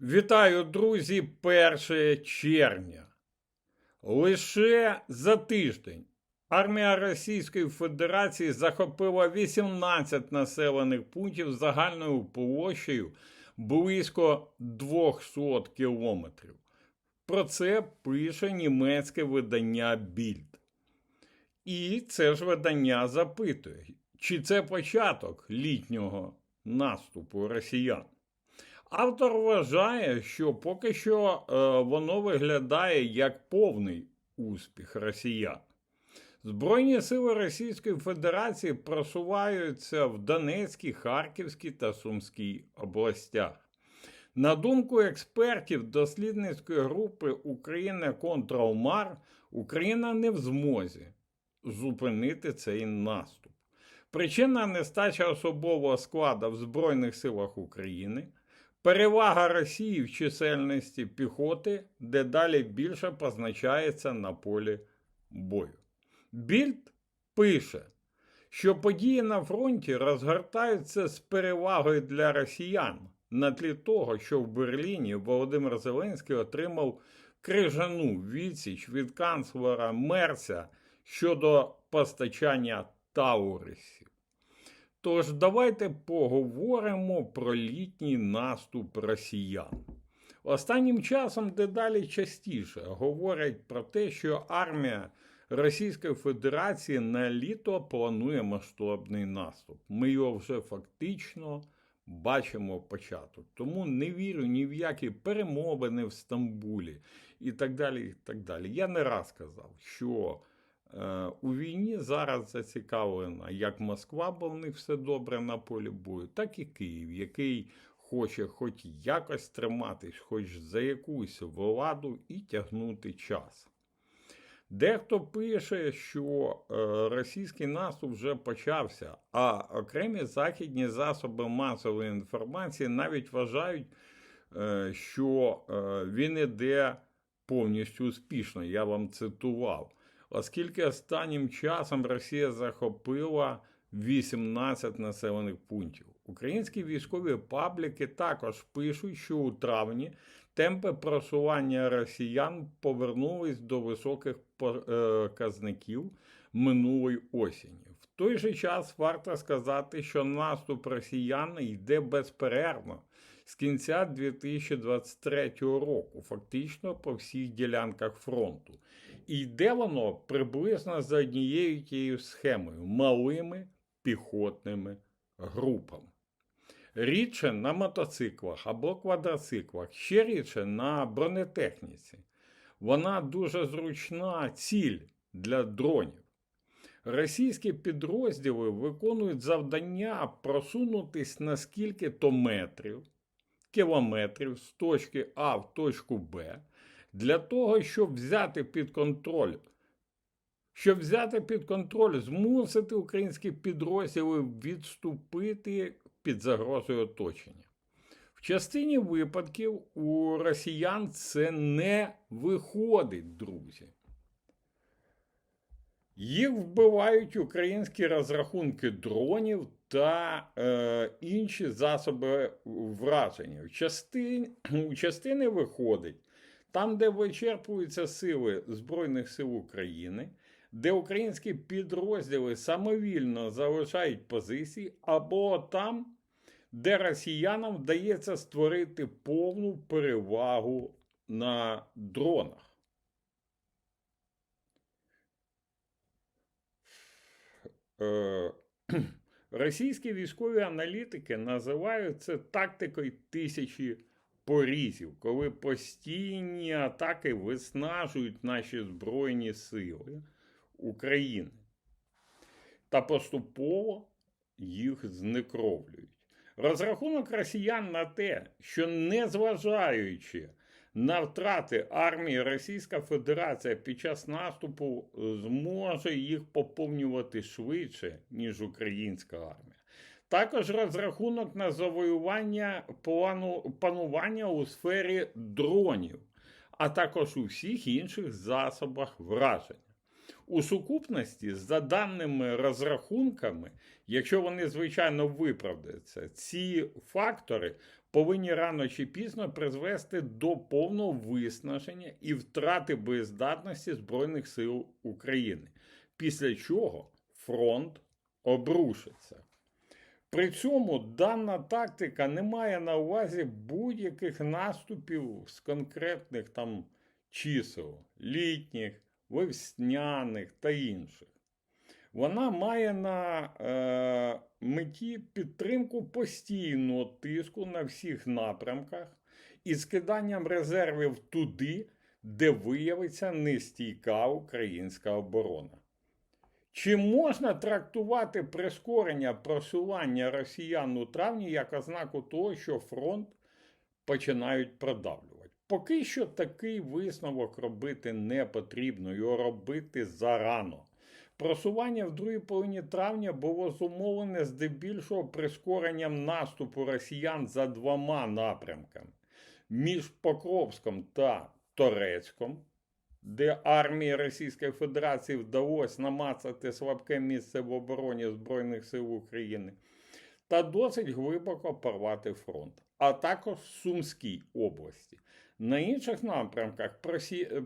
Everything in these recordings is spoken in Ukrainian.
Вітаю, друзі, 1 червня. Лише за тиждень армія Російської Федерації захопила 18 населених пунктів загальною площею близько 200 кілометрів. Про це пише німецьке видання Більд. І це ж видання запитує, чи це початок літнього наступу росіян. Автор вважає, що поки що е, воно виглядає як повний успіх росіян. Збройні сили Російської Федерації просуваються в Донецькій, Харківській та Сумській областях. На думку експертів дослідницької групи Україна Контралмар, Україна не в змозі зупинити цей наступ. Причина нестача особового складу в Збройних силах України – Перевага Росії в чисельності піхоти дедалі більше позначається на полі бою. Більд пише, що події на фронті розгортаються з перевагою для росіян на тлі того, що в Берліні Володимир Зеленський отримав крижану відсіч від канцлера Мерся щодо постачання Таурисів. Тож давайте поговоримо про літній наступ росіян. Останнім часом дедалі частіше говорять про те, що армія Російської Федерації на літо планує масштабний наступ. Ми його вже фактично бачимо початок. Тому не вірю ні в які перемовини в Стамбулі і так далі. і так далі. Я не раз казав, що у війні зараз зацікавлена як Москва, бо в них все добре на полі бою, так і Київ, який хоче хоч якось триматись, хоч за якусь владу і тягнути час. Дехто пише, що е, російський наступ вже почався, а окремі західні засоби масової інформації навіть вважають, е, що він іде повністю успішно. Я вам цитував оскільки останнім часом Росія захопила 18 населених пунктів. Українські військові пабліки також пишуть, що у травні темпи просування росіян повернулись до високих показників минулої осені. В той же час варто сказати, що наступ росіян йде безперервно з кінця 2023 року, фактично по всіх ділянках фронту. І йде воно приблизно за однією тією схемою малими піхотними групами. Рідше на мотоциклах або квадроциклах, ще рідше на бронетехніці. Вона дуже зручна ціль для дронів. Російські підрозділи виконують завдання просунутись на скільки то метрів, кілометрів з точки А в точку Б для того, щоб взяти під контроль. Щоб взяти під контроль, змусити українські підрозділи відступити під загрозою оточення. В частині випадків у росіян це не виходить, друзі. Їх вбивають українські розрахунки дронів та е, інші засоби враження. У частини, у частини виходить там, де вичерпуються сили Збройних сил України, де українські підрозділи самовільно залишають позиції, або там, де росіянам вдається створити повну перевагу на дронах. Е, російські військові аналітики називають це тактикою тисячі порізів, коли постійні атаки виснажують наші Збройні Сили України та поступово їх знекровлюють. Розрахунок росіян на те, що незважаючи на втрати армії Російська Федерація під час наступу зможе їх поповнювати швидше, ніж українська армія. Також розрахунок на завоювання плану панування у сфері дронів, а також у всіх інших засобах враження. У сукупності, за даними розрахунками, якщо вони, звичайно, виправдаються, ці фактори повинні рано чи пізно призвести до повного виснаження і втрати боєздатності Збройних сил України, після чого фронт обрушиться. При цьому дана тактика не має на увазі будь-яких наступів з конкретних там чисел, літніх, весняних та інших. Вона має на е, меті підтримку постійного тиску на всіх напрямках і скиданням резервів туди, де виявиться нестійка українська оборона. Чи можна трактувати прискорення просування росіян у травні як ознаку того, що фронт починають продавлювати? Поки що такий висновок робити не потрібно, його робити зарано. Просування в другій половині травня було зумовлене здебільшого прискоренням наступу росіян за двома напрямками між Покровськом та Торецьком, де армії Російської Федерації вдалося намацати слабке місце в обороні Збройних сил України, та досить глибоко порвати фронт, а також в Сумській області. На інших напрямках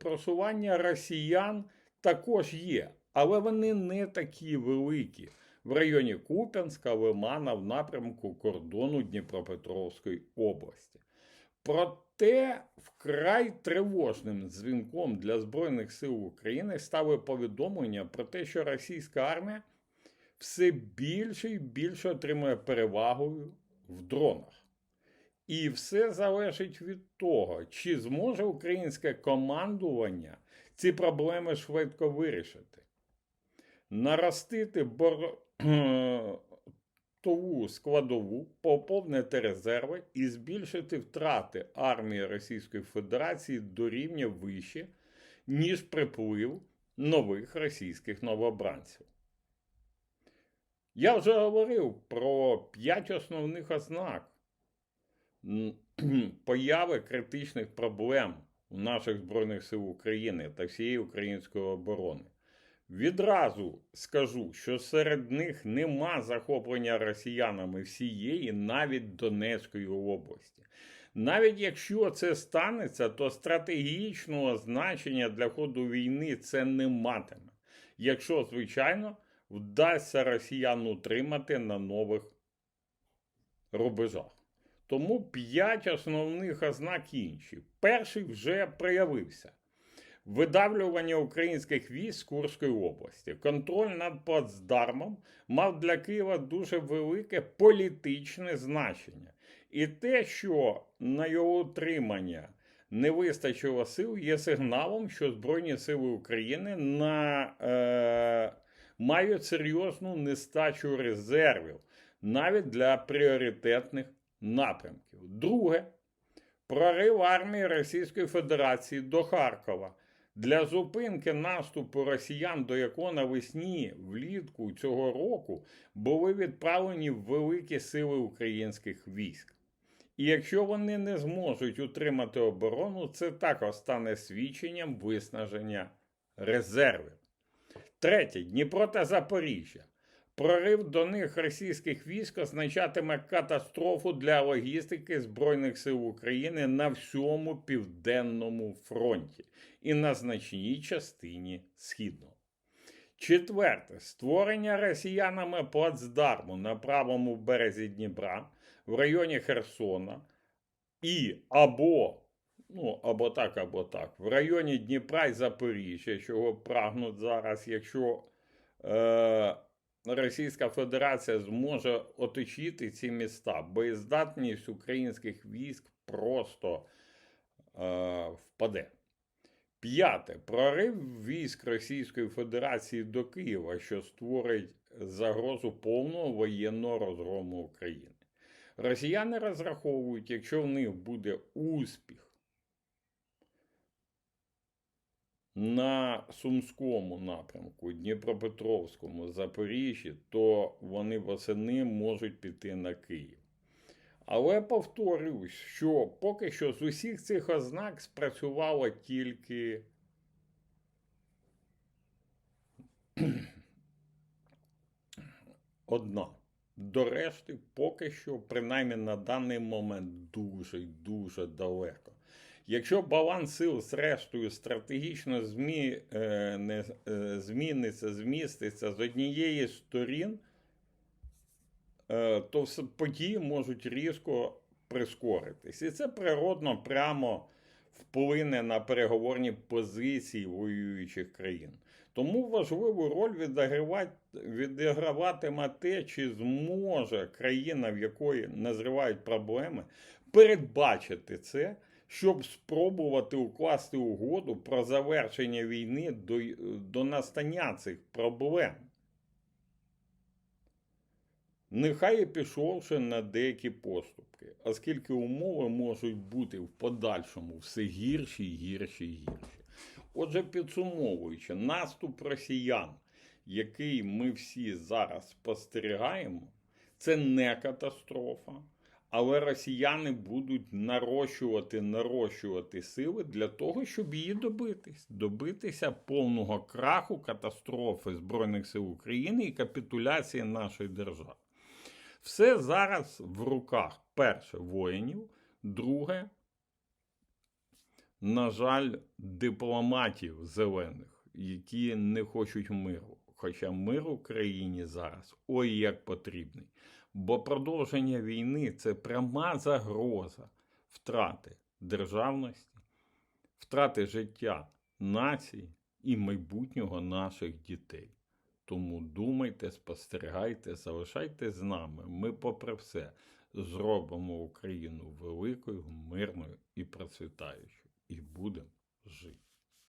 просування росіян також є, але вони не такі великі. В районі Куп'янська, Лимана, в напрямку кордону Дніпропетровської області. Проте вкрай тривожним дзвінком для Збройних сил України стали повідомлення про те, що російська армія все більше і більше отримує перевагу в дронах. І все залежить від того, чи зможе українське командування ці проблеми швидко вирішити. Наростити бортову складову, поповнити резерви і збільшити втрати армії Російської Федерації до рівня вище, ніж приплив нових російських новобранців. Я вже говорив про п'ять основних ознак появи критичних проблем у наших Збройних сил України та всієї української оборони. Відразу скажу, що серед них нема захоплення росіянами всієї, навіть Донецької області. Навіть якщо це станеться, то стратегічного значення для ходу війни це не матиме. Якщо, звичайно, вдасться росіян утримати на нових рубежах. Тому п'ять основних ознак інші. Перший вже проявився. Видавлювання українських військ Курської області. Контроль над Плацдармом мав для Києва дуже велике політичне значення. І те, що на його утримання не вистачило сил, є сигналом, що Збройні Сили України на, е, мають серйозну нестачу резервів навіть для пріоритетних напрямків. Друге, прорив армії Російської Федерації до Харкова. Для зупинки наступу росіян, до якого навесні влітку цього року були відправлені великі сили українських військ. І якщо вони не зможуть утримати оборону, це також стане свідченням виснаження резервів. Третє Дніпро та Запоріжжя. Прорив до них російських військ означатиме катастрофу для логістики Збройних сил України на всьому південному фронті і на значній частині Східного. Четверте. Створення росіянами плацдарму на правому березі Дніпра в районі Херсона і або, ну, або так, або так, в районі Дніпра і Запоріжжя, чого прагнуть зараз, якщо е, Російська Федерація зможе оточити ці міста, боєздатність українських військ просто е, впаде. П'яте. Прорив військ Російської Федерації до Києва, що створить загрозу повного воєнного розгрому України. Росіяни розраховують, якщо в них буде успіх на Сумському напрямку, Дніпропетровському, Запоріжжі, то вони восени можуть піти на Київ. Але повторюсь, що поки що з усіх цих ознак спрацювала тільки одна. до решти поки що, принаймні на даний момент, дуже дуже далеко. Якщо баланс сил з рештою стратегічно змі, е, не, е, зміниться, зміститься з однієї з сторін, е, то події можуть різко прискоритись. І це природно прямо вплине на переговорні позиції воюючих країн. Тому важливу роль відігравати, відіграватиме те, чи зможе країна, в якої назрівають проблеми, передбачити це, щоб спробувати укласти угоду про завершення війни до, до настання цих проблем. Нехай і пішовши на деякі поступки, оскільки умови можуть бути в подальшому все гірші, гірші, гірші. Отже, підсумовуючи, наступ росіян, який ми всі зараз спостерігаємо, це не катастрофа, але росіяни будуть нарощувати, нарощувати сили для того, щоб її добитись, добитися повного краху, катастрофи Збройних сил України і капітуляції нашої держави. Все зараз в руках перше воїнів, друге, на жаль, дипломатів зелених, які не хочуть миру. Хоча мир в країні зараз ой як потрібний. Бо продовження війни це пряма загроза втрати державності, втрати життя нації і майбутнього наших дітей. Тому думайте, спостерігайте, залишайтесь з нами. Ми, попри все, зробимо Україну великою, мирною і процвітаючою. І будемо жити.